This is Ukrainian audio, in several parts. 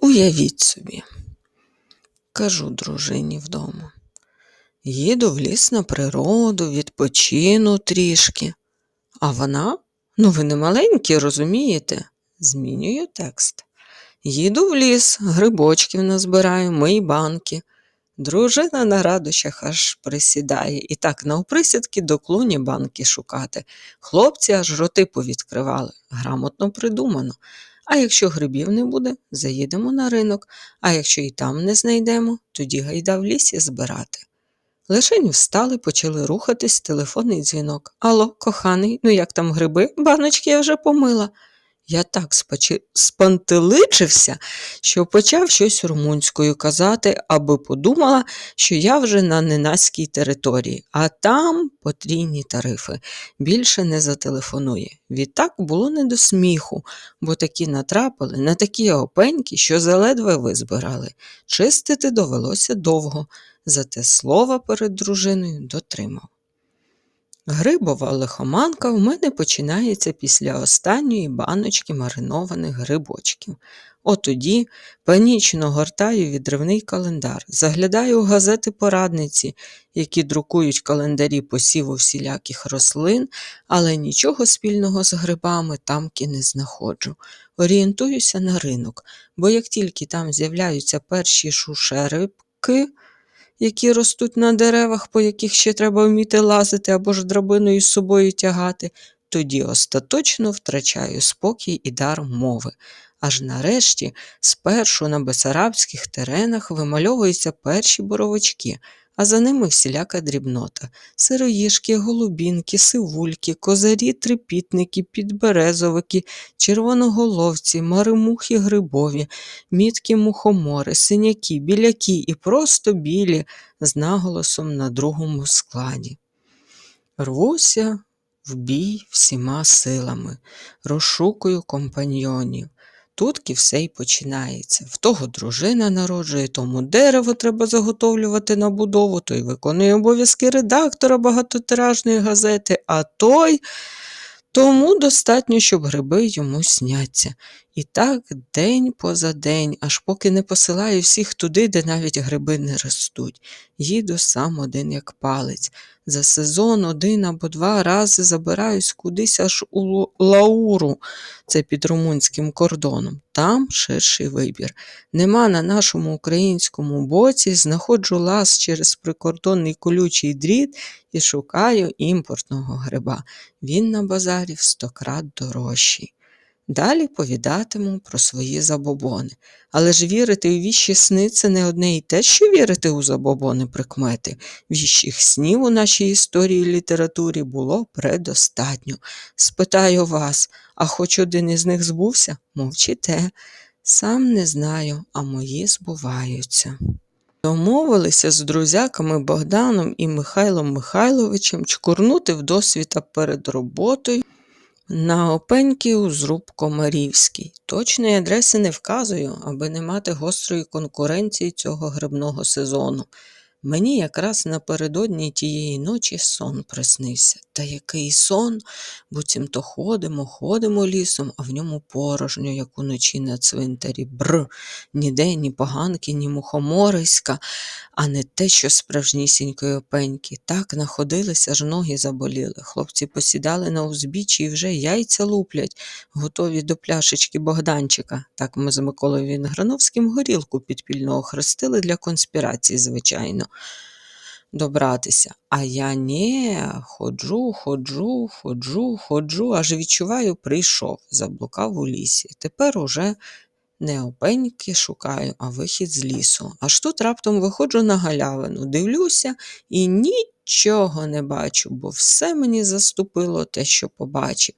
Уявіть собі, кажу дружині вдома. Їду в ліс на природу, відпочину трішки. А вона, ну ви не маленькі, розумієте? Змінюю текст. Їду в ліс, грибочків назбираю, мої банки. Дружина на радощах аж присідає і так навприсідки до клуні банки шукати. Хлопці аж роти повідкривали. Грамотно придумано. А якщо грибів не буде, заїдемо на ринок, а якщо і там не знайдемо, тоді гайда в лісі збирати. Лишень встали, почали рухатись, телефонний дзвінок. Алло, коханий, ну як там гриби? Баночки я вже помила. Я так спантеличився, що почав щось румунською казати, аби подумала, що я вже на ненаській території, а там потрійні тарифи. Більше не зателефонує. Відтак було не до сміху, бо такі натрапили на такі опеньки, що заледве визбирали. Чистити довелося довго, зате слова перед дружиною дотримав. Грибова лихоманка в мене починається після останньої баночки маринованих грибочків. Отоді панічно гортаю відривний календар, заглядаю у газети порадниці, які друкують календарі посіву всіляких рослин, але нічого спільного з грибами тамки не знаходжу. Орієнтуюся на ринок, бо як тільки там з'являються перші шушерибки, які ростуть на деревах, по яких ще треба вміти лазити або ж драбиною з собою тягати, тоді остаточно втрачаю спокій і дар мови. Аж нарешті спершу на бесарабських теренах вимальовуються перші боровички, а за ними всіляка дрібнота сироїшки, голубінки, сивульки, козарі, трипітники, підберезовики, червоноголовці, маримухи грибові, міткі мухомори, синяки, біляки і просто білі з наголосом на другому складі. Рвуся в бій всіма силами, розшукую компаньйонів. Тутки все й починається. В того дружина народжує, тому дерево треба заготовлювати на будову, той виконує обов'язки редактора багатотиражної газети, а той тому достатньо, щоб гриби йому сняться. І так день поза день, аж поки не посилаю всіх туди, де навіть гриби не ростуть. Їду сам один як палець. За сезон один або два рази забираюсь кудись аж у Лауру, це під румунським кордоном. Там ширший вибір. Нема на нашому українському боці, знаходжу лаз через прикордонний колючий дріт і шукаю імпортного гриба. Він на базарі в стократ дорожчий. Далі повідатиму про свої забобони. Але ж вірити у віщі сни це не одне і те, що вірити у забобони прикмети. Віщих снів у нашій історії і літературі було предостатньо. Спитаю вас, а хоч один із них збувся? Мовчите. Сам не знаю, а мої збуваються. Домовилися з друзяками Богданом і Михайлом Михайловичем чкурнути в досвіта перед роботою на опеньки у зруб Комарівський. Точної адреси не вказую, аби не мати гострої конкуренції цього грибного сезону. Мені якраз напередодні тієї ночі сон приснився. Та який сон, буцімто ходимо, ходимо лісом, а в ньому порожньо, як уночі на цвинтарі. Бр, ніде ні поганки, ні мухомориська, а не те, що справжнісінької опеньки. Так находилися, аж ноги заболіли. Хлопці посідали на узбіччі і вже яйця луплять, готові до пляшечки Богданчика. Так ми з Миколою Вінграновським горілку підпільно охрестили для конспірації, звичайно добратися. А я ні, ходжу, ходжу, ходжу, ходжу, аж відчуваю, прийшов, заблукав у лісі. Тепер уже не опеньки шукаю, а вихід з лісу. Аж тут раптом виходжу на галявину, дивлюся і ні нічого не бачу, бо все мені заступило те, що побачив.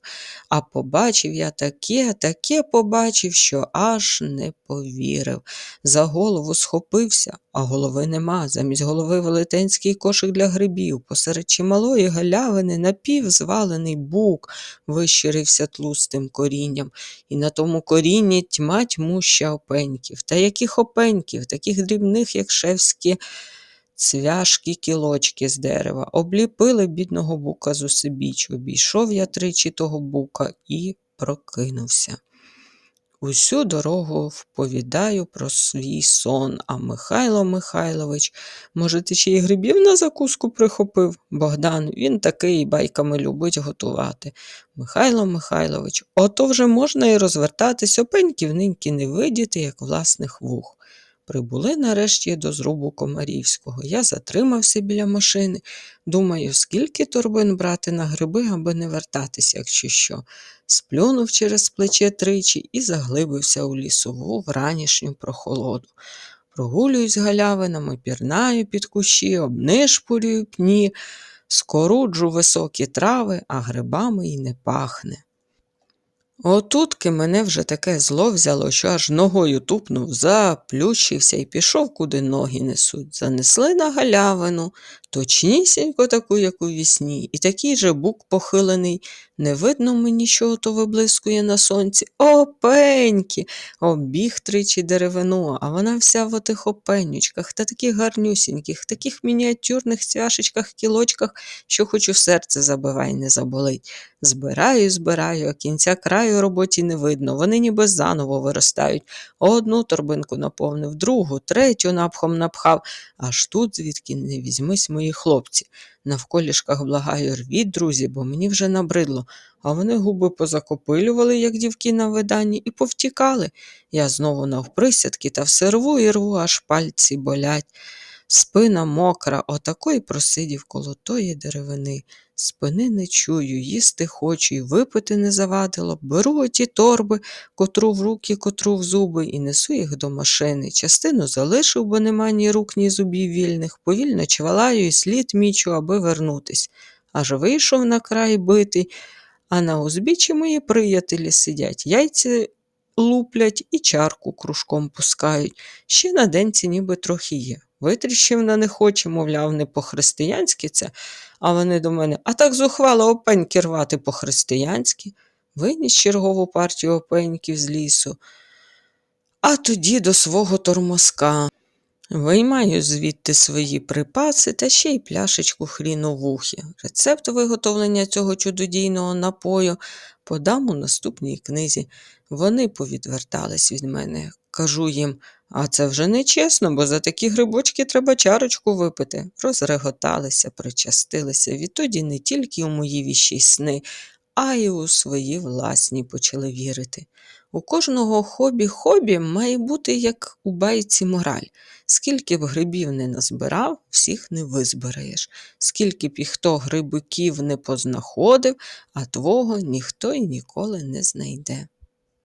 А побачив я таке, таке побачив, що аж не повірив. За голову схопився, а голови нема. Замість голови велетенський кошик для грибів. Посеред чималої галявини напівзвалений бук вищирився тлустим корінням, і на тому корінні тьма тьмуща опеньків. Та яких опеньків, таких дрібних, як шевські цвяшкі кілочки з дерева, обліпили бідного бука з усебіч. Обійшов я тричі того бука і прокинувся. Усю дорогу вповідаю про свій сон, а Михайло Михайлович, може, ти ще й грибів на закуску прихопив? Богдан, він такий байками любить готувати. Михайло Михайлович, ото вже можна і розвертатись, опеньків ниньки не видіти, як власних вух. Прибули нарешті до зрубу Комарівського. Я затримався біля машини. Думаю, скільки торбин брати на гриби, аби не вертатися, якщо що. Сплюнув через плече тричі і заглибився у лісову вранішню прохолоду. Прогулююсь галявинами, пірнаю під кущі, обнишпурюю пні, скоруджу високі трави, а грибами й не пахне. Отутки мене вже таке зло взяло, що аж ногою тупнув, заплющився і пішов, куди ноги несуть. Занесли на галявину, точнісінько таку, як у вісні, і такий же бук похилений. Не видно мені, що то виблискує на сонці. Опеньки! Обіг тричі деревину, а вона вся в отих опенючках, та таких гарнюсіньких, таких мініатюрних цвяшечках, кілочках, що хоч у серце забивай, не заболить. Збираю, збираю, а кінця краю роботі не видно. Вони ніби заново виростають. Одну торбинку наповнив, другу, третю напхом напхав. Аж тут, звідки не візьмись мої хлопці. Навколішках благаю, рвіть, друзі, бо мені вже набридло. А вони губи позакопилювали, як дівки на виданні, і повтікали. Я знову навприсядки та все рву і рву, аж пальці болять. Спина мокра, отако й просидів коло тої деревини. Спини не чую, їсти хочу, і випити не завадило. Беру оті торби, котру в руки, котру в зуби, і несу їх до машини. Частину залишив, бо нема ні рук, ні зубів вільних. Повільно чвалаю і слід мічу, аби вернутись. Аж вийшов на край битий, а на узбіччі мої приятелі сидять, яйця луплять і чарку кружком пускають. Ще на денці ніби трохи є. Витріщив на них очі, мовляв, не по-християнськи це, а вони до мене, а так зухвало опеньки рвати по-християнськи. Виніс чергову партію опеньків з лісу, а тоді до свого тормозка. Виймаю звідти свої припаси та ще й пляшечку хріновухи. Рецепт виготовлення цього чудодійного напою подам у наступній книзі. Вони повідвертались від мене. Кажу їм, а це вже не чесно, бо за такі грибочки треба чарочку випити. Розреготалися, причастилися. Відтоді не тільки у мої віщі сни, а й у свої власні почали вірити. У кожного хобі хобі має бути, як у байці мораль. Скільки б грибів не назбирав, всіх не визбираєш. Скільки б і хто грибиків не познаходив, а твого ніхто й ніколи не знайде.